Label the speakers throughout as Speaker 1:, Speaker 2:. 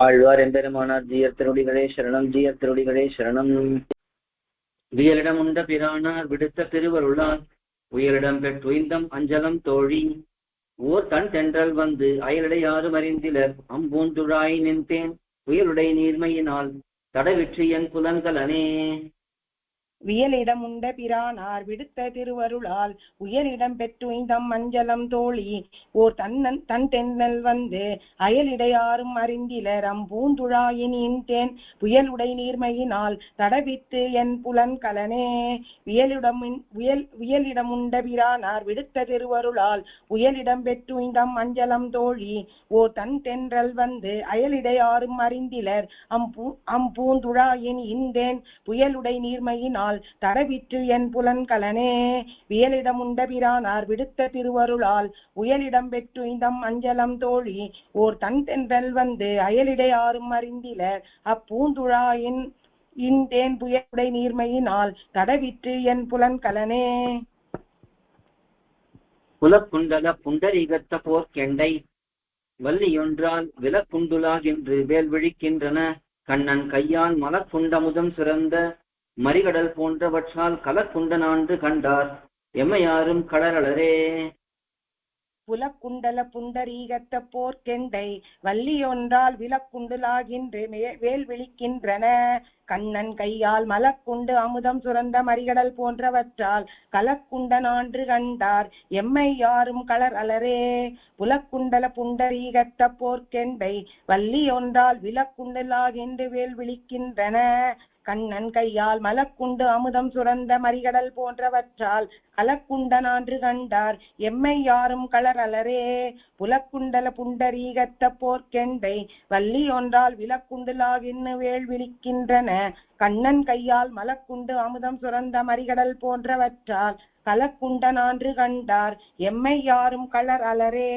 Speaker 1: ஆழ்வார் எம்பெருமானார் ஜீயர் திருடிகளே சரணம் ஜீயர் திருடிகளே சரணம். வியலிடம் உண்ட பிரானார் விடுத்த திருவருளால் உயரிடம் பெற்றுய்ந்தம் அஞ்சலம் தோழி. ஓர் தன் தென்றல் வந்து அயலடையாறு அறிந்திலர் அம்பூந்துழாய் நின்றேன் உயருடை நீர்மையினால் தடவிற்று என் புலன்கலனே.
Speaker 2: வியலிடம் உண்ட பிரானார் விடுத்த திருவருளால் உயரிடம் பெற்றுய்ந்தம் மஞ்சளம் தோழி. ஓர் தன்னன் தன் தென்னல் வந்து அயலிடையாரும் அறிந்திலர். அம்பூந்துழாயின் இன்தேன் புயலுடை நீர்மையினால் தடவித்து என் புலன் கலனே. வியலிடம் உயல் வியலிடம் உண்ட பிரானார் விடுத்த திருவருளால் உயலிடம் பெற்றுய்ந்தம் மஞ்சளம் தோழி. ஓர் தன் தென்றல் வந்து அயலிடையாரும் அறிந்திலர். அம்பூ அம்பூந்துழாயின் இந்தேன் புயலுடை நீர்மையினால் தடவிற்று என் புலன்கலனே. வியலிடம் உண்ட பிரானார் விடுத்த திருவருளால் உயலிடம் பெற்று இந்தம் அஞ்சலம் தோழி. ஓர் தன் தென்றல் வந்து அயலிடை ஆறும் அறிந்தில. அப்பூந்துழாயின் இந்தேன் புயலுடை நீர்மையினால் தடவிற்று என் புலன்கலனே.
Speaker 1: புலக்குண்டல புண்டரீகத்த போர் கெண்டை. வள்ளியொன்றால் விலக்குண்டுலாகென்று வேல் விழிக்கின்றன. கண்ணன் கையால் மலக்குண்டமுதம் சிறந்த மறிகடல் போன்றவற்றால் கலக்குண்டனாண்டு கண்டார். எம்மையாரும் கடலளரே.
Speaker 2: புலக்குண்டல புண்டரீகத்த போர்க்கெண்டை வள்ளியொன்றால் விலக்குண்டுலாகின்று வேல் விழிக்கின்றன. கண்ணன் கையால் மலக்குண்டு அமுதம் சுரந்த மறிகடல் போன்றவற்றால் கலக்குண்டனான்று கண்டார். எம்மை யாரும் களர் அலரே புலக்குண்டல புண்டரீகத்த போர்க்கெண்டை வள்ளியொன்றால் விலக்குண்டலாகின்று வேல் விழிக்கின்றன. கண்ணன் கையால் மலக்குண்டு அமுதம் சுரந்த மறிகடல் போன்றவற்றால் கலக்குண்டனான்று கண்டார். எம்மை யாரும் கலரலரே? அலரே புலக்குண்டல புண்டரீகத்த போர்க்கெண்டை வள்ளி ஒன்றால் விலக்குண்டுலாகின்னு வேள் விழிக்கின்றன. கண்ணன் கையால் மலக்குண்டு அமுதம் சுரந்த மறிகடல் போன்றவற்றால் கலக்குண்டனான்று கண்டார். எம்மை யாரும் கலர் அலரே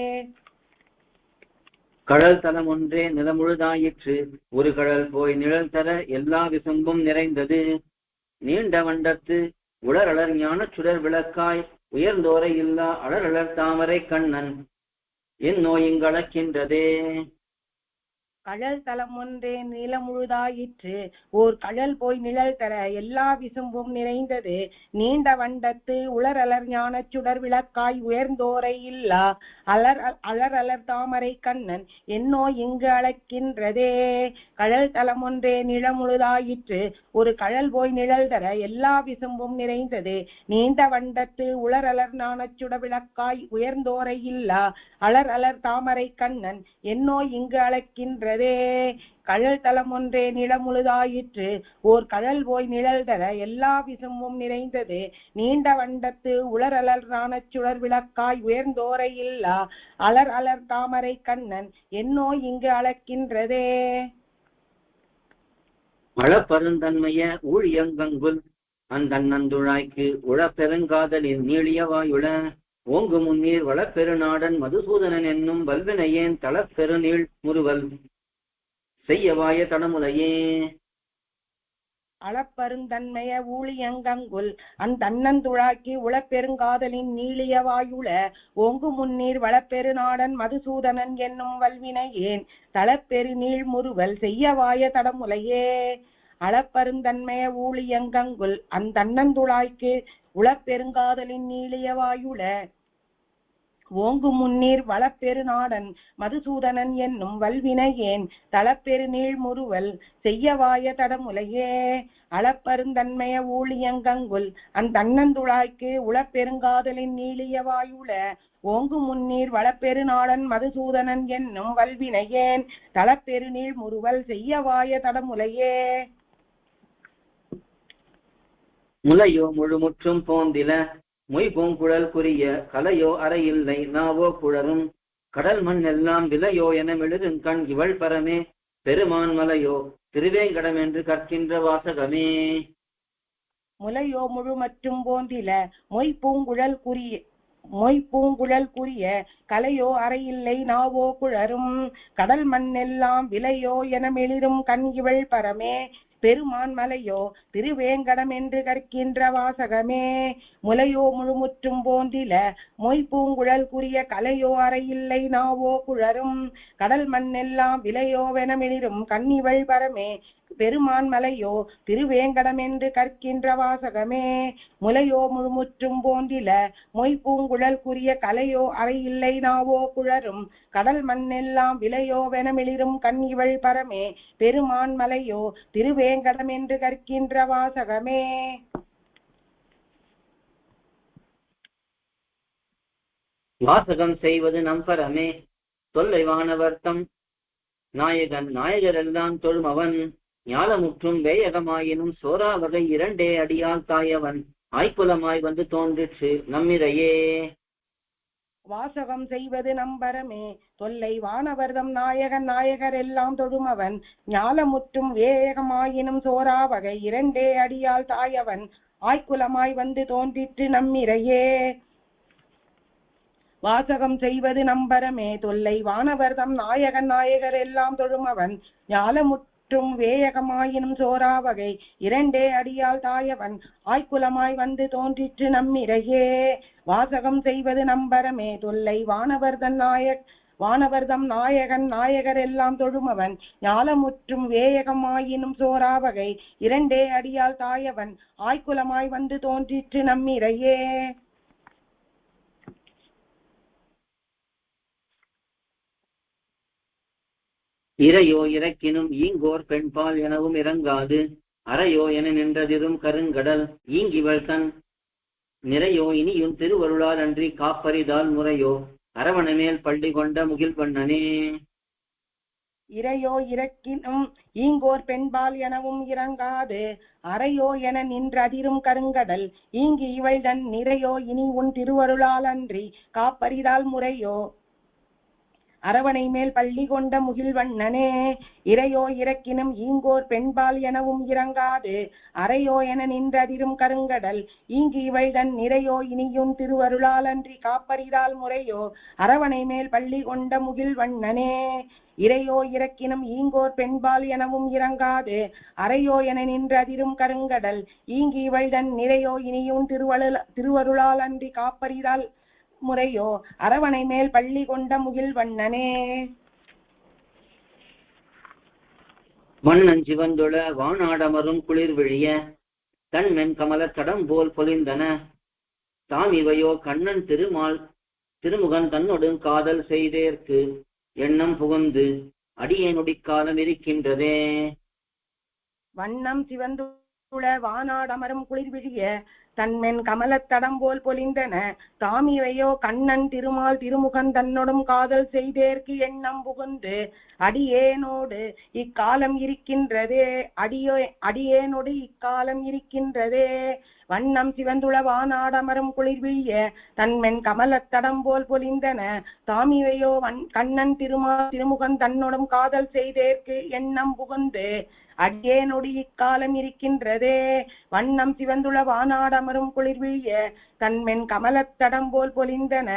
Speaker 1: கடல் தலம் ஒன்றே நிலமுழுதாயிற்று. ஒரு கடல் போய் நிழல் தர எல்லா விசம்பும் நிறைந்தது. நீண்ட வண்டத்து உளரளர் ஞான சுடர் விளக்காய் உயர்ந்தோரை இல்லா அலரளர் தாமரை கண்ணன். என் நோயிங்களக்கின்றதே
Speaker 2: கடல் தலம் ஒன்றே நிலமுழுதாயிற்று ஓர் கழல் போய் நிழல் தர எல்லா விசும்பும் நிறைந்தது. நீண்ட வண்டத்து உளரலர் ஞானச் சுடர் விளக்காய் உயர்ந்தோரை இல்லா. அலர் அலர் அலர் தாமரை கண்ணன் என்னோ இங்கு அழைக்கின்றதே. கடல் தலம் ஒன்றே நிலமுழுதாயிற்று ஒரு கழல் போய் நிழல் தர எல்லா விசும்பும் நிறைந்தது. நீண்ட வண்டத்து உளரலர் ஞானச் சுடர் விளக்காய் உயர்ந்தோரை இல்லா. அலர் அலர் தாமரை கண்ணன் என்னோ இங்கு அழைக்கின்றதே கழல் தலம் ஒன்றே நிலமுழுதாயிற்று ஓர் கழல் போய் நிழல் தர எல்லா விசும்பும் நிறைந்தது. நீண்ட வண்டத்து உலர் அலர் சுடர் விளக்காய் உயர்ந்தோரை இல்லா. அலர் அலர் தாமரை கண்ணன் என்னோ இங்கு அழைக்கின்றதே
Speaker 1: மழப்பருந்தன்மைய ஊழியங்கங்குல் அந்தன்னந்துழாய்க்கு உழப்பெருங்காதலின் நீளியவாயுள. ஓங்கு முன்னீர் வளப்பெருநாடன் மதுசூதனன் என்னும் வல்வினையேன் தளப்பெருநீள் முறுவல். செய்யவாய தனமுலையே.
Speaker 2: அளப்பருந்தன்மைய ஊழியங்கங்குல் அந்தன்னந்துழாக்கி உளப்பெருங்காதலின் நீளிய வாயுள ஓங்கு முன்னீர் வளப்பெருநாடன் மதுசூதனன் என்னும் வல்வினையேன் தளப்பெரு நீள் முறுவல் செய்யவாய தடமுலையே. அளப்பருந்தன்மைய ஊழியங்கங்குல் அந்தன்னந்துழாய்க்கு உளப்பெருங்காதலின் நீளிய வாயுள ஓங்கு முன்னீர் வளப்பெருநாடன் மதுசூதனன் என்னும் வல்வினையேன் தளப்பெரு நீள் முறுவல் செய்யவாய தடமுலையே. அளப்பருந்தன்மைய ஊழியங்கங்குல் அந்தன்னந்துழாய்க்கு உளப்பெருங்காதலின் நீளிய வாயுள. ஓங்கு முன்னீர் வளப்பெருநாடன் மதுசூதனன் என்னும் வல்வினையேன் தளப்பெரு நீள் முறுவல் செய்யவாய தடமுலையே.
Speaker 1: முலையோ முழுமுற்றும் போந்தில மொய் பூங்குழல் புரிய கலையோ அறையில்லை நாவோ குழரும் கடல் மண் எல்லாம் விலையோ என மெழுதுங்கண் இவள் பரமே. பெருமான் மலையோ திருவேங்கடம் என்று கற்கின்ற வாசகமே.
Speaker 2: முலையோ முழு மற்றும் போந்தில மொய் பூங்குழல் குறிய மொய் பூங்குழல் குறிய கலையோ அறையில்லை நாவோ குழரும் கடல் மண்ணெல்லாம் விலையோ என மெளிரும் கண் இவள் பரமே. பெருமான் மலையோ திருவேங்கடம் என்று கற்கின்ற வாசகமே. முலையோ முழுமுற்றும் போந்தில மொய்ப்பூங்குழல் குறிய கலையோ அறையில்லை நாவோ குழரும். கடல் மண்ணெல்லாம் விலையோ வெனமெனிரும். கன்னிவள் பரமே பெருமான் மலையோ திருவேங்கடம் என்று கற்கின்ற வாசகமே. முலையோ முழுமுற்றும் போந்தில மொய்பூங்குழல் கூறிய கலையோ அறையில்லை நாவோ குழரும். கடல் மண்ணெல்லாம் விலையோ வெனமெளிரும் இவள் பரமே. பெருமான் மலையோ திருவேங்கடம் என்று கற்கின்ற வாசகமே.
Speaker 1: வாசகம் செய்வது நம்பரமே தொல்லை வானவர்த்தம். நாயகன் நாயகரெல்லாம் தொழுமவன் ஞானமுற்றும் வேயகமாயினும் சோரா வகை இரண்டே அடியால் தாயவன். ஆய்க்குலமாய் வந்து தோன்றிற்று நம்மிடையே.
Speaker 2: வாசகம் செய்வது நம்பரமே. தொல்லை வானவர்தம் நாயகன் நாயகர் எல்லாம் தொழுமவன். ஞாலமுற்றும் வேகமாயினும் சோரா வகை இரண்டே அடியால் தாயவன். ஆய்க்குலமாய் வந்து தோன்றிற்று நம்மிரையே வாசகம் செய்வது நம்பரமே. தொல்லை வானவர்தம் நாயகன் நாயகர் எல்லாம் தொழுமவன். ஞாலமுற்றும் வேயகமாயினும் சோரா வகை. இரண்டே அடியால் தாயவன் ஆய்க்குலமாய் வந்து தோன்றிற்று நம்மிரையே வாசகம் செய்வது நம்பரமே தொல்லை. வானவர்தன் நாயக் வானவர்தம் நாயகன் நாயகர் எல்லாம் தொழுமவன். ஞாலமுற்றும் வேயகமாயினும் சோராவகை இரண்டே அடியால் தாயவன் ஆய்க்குலமாய் வந்து தோன்றிற்று நம்மிரையே
Speaker 1: இறையோ இறக்கினும் ஈங்கோர் பெண்பால் எனவும் இறங்காது. அறையோ என நின்றதிரும் கருங்கடல். ஈங்கிவள் தன் நிறையோ இனியும் திருவருளால் அன்றி காப்பரிதால் முறையோ. அரவணமேல் பள்ளி கொண்ட முகில் பண்ணனே.
Speaker 2: இறையோ இறக்கினும் ஈங்கோர் பெண்பால் எனவும் இறங்காது. அறையோ என நின்றதிரும் கருங்கடல். ஈங்கி இவள் தன் நிறையோ இனி உன் திருவருளால் அன்றி காப்பரிதால் முறையோ. அரவணை மேல் பள்ளி கொண்ட முகில்வண்ணனே இறையோ இறக்கினும் ஈங்கோர் பெண்பால் எனவும் இறங்காது. அறையோ என நின்றதிரும் கருங்கடல் ஈங்கி இவைதன் நிறையோ இனியும் திருவருளால் அன்றி காப்பறிதால் முறையோ. அரவணை மேல் பள்ளி கொண்ட முகில்வண்ணனே இறையோ இறக்கினும் ஈங்கோர் பெண்பால் எனவும் இறங்காது. அறையோ என நின்றதிரும் கருங்கடல் ஈங்கி இவைதன் நிறையோ இனியும் திருவருள திருவருளால் அன்றி காப்பறிதால் முறையோ? அரவணை மேல் பள்ளி கொண்ட முகில் வண்ணனே.
Speaker 1: மன்னன் சிவந்துள வானாடமரும் குளிர் விழிய தன்மென் கமல தடம் போல் பொலிந்தன. தாம் இவையோ கண்ணன் திருமால் திருமுகன் தன்னொடும் காதல் செய்தேற்கு எண்ணம் புகுந்து அடியேனுடிக்காலம் இருக்கின்றதே.
Speaker 2: வண்ணம் சிவந்துள வானாடமரும் குளிர் விழிய தன்மென் கமலத்தடம் போல் பொலிந்தன. தாமிவையோ கண்ணன் திருமால் திருமுகன் தன்னோடும் காதல் செய்தேற்கு எண்ணம் புகுந்து அடியேனோடு இக்காலம் இருக்கின்றதே அடியோ அடியேனோடு இக்காலம் இருக்கின்றதே வண்ணம் சிவந்துள வானாடமரும் குளிர்விழிய தன்மென் கமலத்தடம் போல் பொலிந்தன. தாமிவையோ வன் கண்ணன் திருமால் திருமுகன் தன்னொடும் காதல் செய்தேற்கு எண்ணம் புகுந்து அடியேனொடி இக்காலம் இருக்கின்றதே. வண்ணம் சிவந்துள வானாடமரும் குளிர்விழிய தன்மென் கமலத்தடம் போல் பொலிந்தன.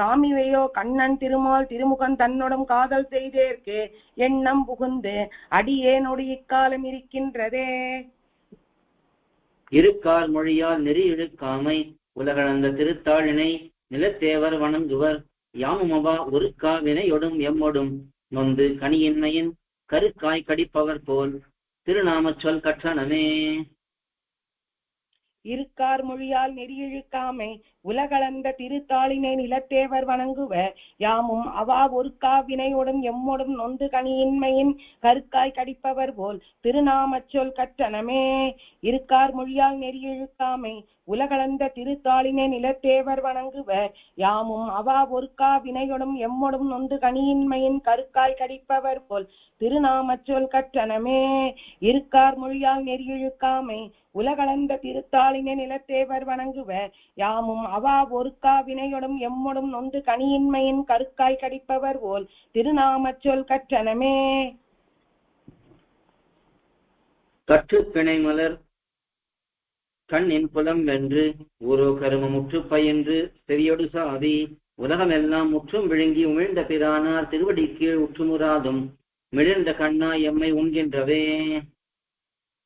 Speaker 2: தாமிவையோ கண்ணன் திருமால் திருமுகன் தன்னொடும் காதல் செய்தேற்கு எண்ணம் புகுந்து அடியேனொடி இக்காலம் இருக்கின்றதே.
Speaker 1: இருக்கால் மொழியால் நெறி இழுக்காமை உலகளந்த திருத்தாளினை நிலத்தேவர் வணங்குவர் யாமுமவா ஒருக்கா வினையொடும் எம்மொடும். நொந்து கனியின்மையின் கருக்காய் கடிப்பவர் போல். திருநாமச் சொல் கற்றனமே.
Speaker 2: இருக்கார் மொழியால் நெறியிழுக்காமை உலகளந்த திருத்தாளினை நிலத்தேவர் வணங்குவ யாமும் அவா ஒருக்கா காவினையோடும் எம்மோடும் நொந்து கனியின்மையின் கருக்காய் கடிப்பவர் போல் திருநாமச்சொல் கற்றனமே. இருக்கார் மொழியால் நெறியிழுக்காமை உலகளந்த திருத்தாளினை நிலத்தேவர் வணங்குவர் யாமும் அவா ஒருக்கா வினையொடும் எம்மொடும் நொந்து கனியின்மையின் கருக்காய் கடிப்பவர் போல் திருநாமச்சொல் கற்றனமே. இருக்கார் மொழியால் நெறியிழுக்காமை உலகளந்த திருத்தாளினை நிலத்தேவர் வணங்குவர் யாமும் அவா ஒருக்கா வினையொடும் எம்மொடும் நொந்து கனியின்மையின் கருக்காய் கடிப்பவர் போல் திருநாமச் சொல் கற்றனமே.
Speaker 1: கற்று பிணைமலர் கண்ணின் புலம் வென்று ஊரோ கரும முற்று பயின்று செவியொடு சாதி உலகமெல்லாம் முற்றும் விழுங்கி உமிழ்ந்த பிரானார் திருவடி கீழ் உற்றுமுறாதும் மிளிர்ந்த கண்ணா எம்மை உண்கின்றவே.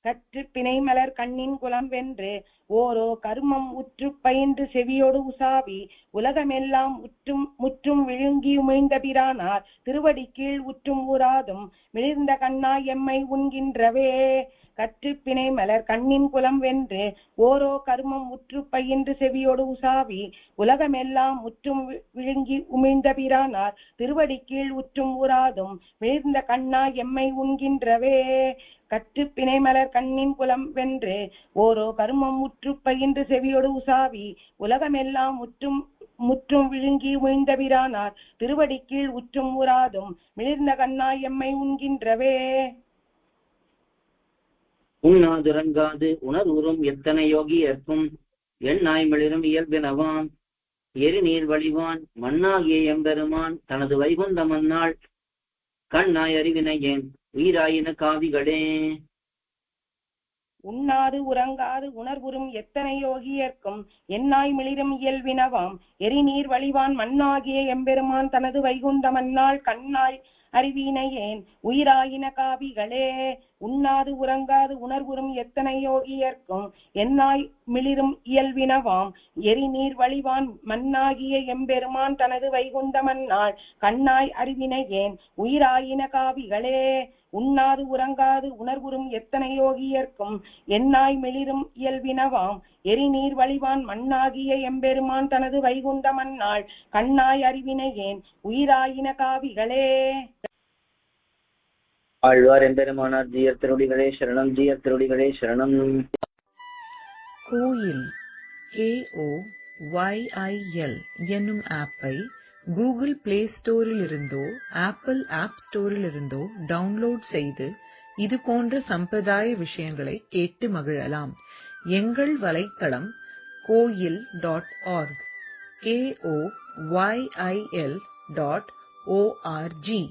Speaker 2: கற்று பிணைமலர் கண்ணின் குலம் வென்று ஓரோ கருமம் உற்று பயின்று செவியோடு உசாவி உலகமெல்லாம் உற்றும் முற்றும் விழுங்கி உமிழ்ந்த பிரானார் திருவடி கீழ் உற்றும் ஊராதும் மிளிர்ந்த கண்ணா எம்மை உண்கின்றவே. கற்று பிணை மலர் கண்ணின் குலம் வென்று ஓரோ கருமம் உற்று பயின்று செவியோடு உசாவி உலகமெல்லாம் முற்றும் வி- விழுங்கி உமிழ்ந்த பிரானார் திருவடி கீழ் உற்றும் ஊராதும் மிளிர்ந்த கண்ணா எம்மை உண்கின்றவே. கற்று பிணைமலர் கண்ணின் குலம் வென்று ஓரோ கருமம் முற்று பயின்று செவியோடு உசாவி உலகமெல்லாம் முற்றும் முற்றும் விழுங்கி உமிழ்ந்த பிரானார் திருவடி கீழ் உற்றும் உராதும் மிளிர்ந்த கண்ணா எம்மை உண்கின்றவே.
Speaker 1: உண்ணாதுறங்காது உணர்வுறும் எத்தனை யோகியர்க்கும் எண்ணாய் மிளிரும் இயல்பினவாம் எரிநீர் வழிவான் மண்ணாகிய எம்பெருமான் தனது வைகுந்த மன்னாள் கண்ணாய் அறிவினையேன். உயிராயின காவிகளே.
Speaker 2: உண்ணாது உறங்காது உணர்வுறும் எத்தனை யோகியர்க்கும் என்னாய் மிளிரும் இயல்வினவாம் எரிநீர் வழிவான் மண்ணாகிய எம்பெருமான் தனது வைகுந்த மண்ணால் கண்ணாய் அறிவீனையேன். உயிராயின காவிகளே. உண்ணாது உறங்காது உணர்வுறும் எத்தனை யோகியர்க்கும் என்னாய் மிளிரும் இயல்வினவாம் எரிநீர் வழிவான் மண்ணாகிய எம்பெருமான் தனது வைகுந்த மன்னாள் கண்ணாய் அறிவினையேன் உயிராயின காவிகளே உண்ணாது உறங்காது உணர்வுறும் எத்தனை யோகியர்க்கும் என்னாய் மிளிரும் இயல்வினவாம் எரிநீர் வழிவான் மண்ணாகிய எம்பெருமான் தனது வைகுந்த மன்னாள் கண்ணாய் அறிவினையேன் உயிராயின காவிகளே.
Speaker 1: ஆழ்வார் எம்பெருமானார் ஜீயர் திருடிகளே சரணம் ஜீயர் திருடிகளே சரணம்.
Speaker 3: கோயில் கேஓ ஒய்ஐஎல் என்னும் ஆப்பை கூகுள் பிளே ஸ்டோரிலிருந்தோ ஆப்பிள் ஆப் ஸ்டோரில் இருந்தோ டவுன்லோட் செய்து இது போன்ற சம்பிரதாய விஷயங்களை கேட்டு மகிழலாம். எங்கள் வலைத்தளம் கோயில் dot org KO YIL dot ORG